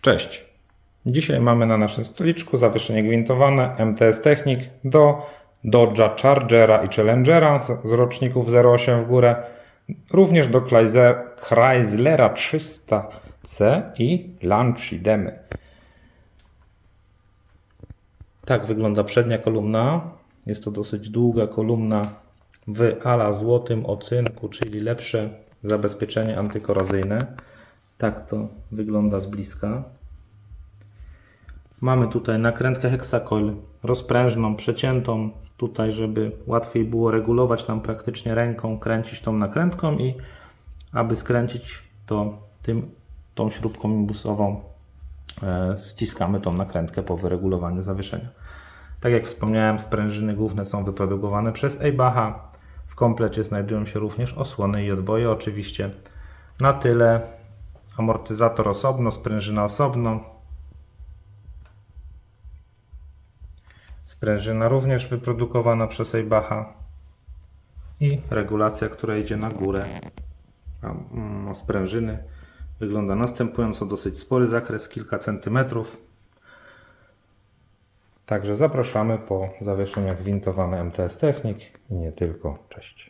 Cześć. Dzisiaj mamy na naszym stoliczku zawieszenie gwintowane MTS Technik do Dodge'a Chargera i Challengera z- roczników 08 w górę, również do Chrysler- Chryslera 300C i Lanchy Demy. Tak wygląda przednia kolumna. Jest to dosyć długa kolumna w ala złotym ocynku, czyli lepsze zabezpieczenie antykorozyjne. Tak to wygląda z bliska. Mamy tutaj nakrętkę hexacoil rozprężną, przeciętą tutaj, żeby łatwiej było regulować nam praktycznie ręką, kręcić tą nakrętką i aby skręcić to tym, tą śrubką imbusową e, ściskamy tą nakrętkę po wyregulowaniu zawieszenia. Tak jak wspomniałem, sprężyny główne są wyprodukowane przez Eibacha. W komplecie znajdują się również osłony i odboje. Oczywiście na tyle amortyzator osobno, sprężyna osobno. Sprężyna również wyprodukowana przez Eibacha. I regulacja, która idzie na górę mm, sprężyny. Wygląda następująco dosyć spory zakres, kilka centymetrów. Także zapraszamy po zawieszeniach gwintowane MTS Technik i nie tylko. Cześć.